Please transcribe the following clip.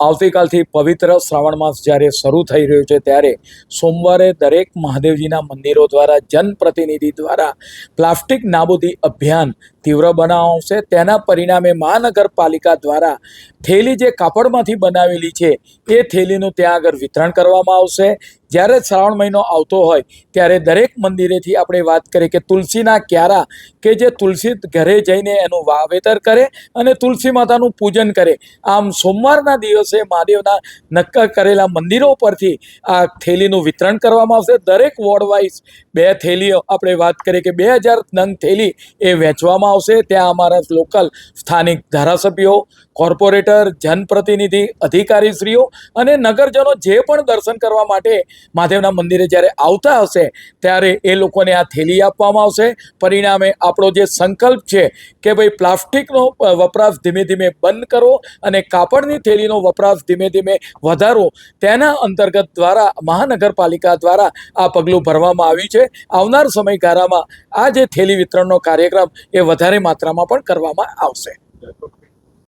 આવતીકાલથી પવિત્ર શ્રાવણ માસ જ્યારે શરૂ થઈ રહ્યો છે, ત્યારે સોમવારે દરેક મહાદેવજીના મંદિરો દ્વારા જનપ્રતિનિધિ દ્વારા પ્લાસ્ટિક નાબૂદી અભિયાન તીવ્ર બનાવવામાં આવશે. તેના પરિણામે મહાનગરપાલિકા દ્વારા થેલી જે કાપડમાંથી બનાવેલી છે, એ થેલીનું ત્યાં આગળ વિતરણ કરવામાં આવશે. જ્યારે શ્રાવણ મહિનો આવતો હોય, ત્યારે દરેક મંદિરેથી આપણે વાત કરીએ કે તુલસીના ક્યારા કે જે તુલસી ઘરે જઈને એનું વાવેતર કરે અને તુલસી માતાનું પૂજન કરે. આમ સોમવારના દિવસે મહાદેવના નક્કર કરેલા મંદિરો પરથી આ થેલીનું વિતરણ કરવામાં આવશે. દરેક વોર્ડ વાઇઝ બે થેલીઓ આપણે વાત કરીએ કે બે હજાર નંગ થેલી એ વેચવામાં આવશે. ત્યાં અમારા લોકલ સ્થાનિક ધારાસભ્યો, કોર્પોરેટર, જનપ્રતિનિધિ, અધિકારીશ્રીઓ અને નગરજનો જે પણ દર્શન કરવા માટે મહાદેવના મંદિરે જ્યારે આવતા હશે, ત્યારે એ લોકોને આ થેલી આપવામાં આવશે. પરિણામે આપણો જે સંકલ્પ છે કે ભાઈ પ્લાસ્ટિકનો વપરાશ ધીમે ધીમે બંધ કરો અને કાપડની થેલીનો વપરાશ ધીમે ધીમે વધારો. તેના અંતર્ગત દ્વારા મહાનગરપાલિકા દ્વારા આ પગલું ભરવામાં આવ્યું છે. આવનાર સમયગાળામાં આ જે થેલી વિતરણનો કાર્યક્રમ એ વધારે માત્રામાં પણ કરવામાં આવશે.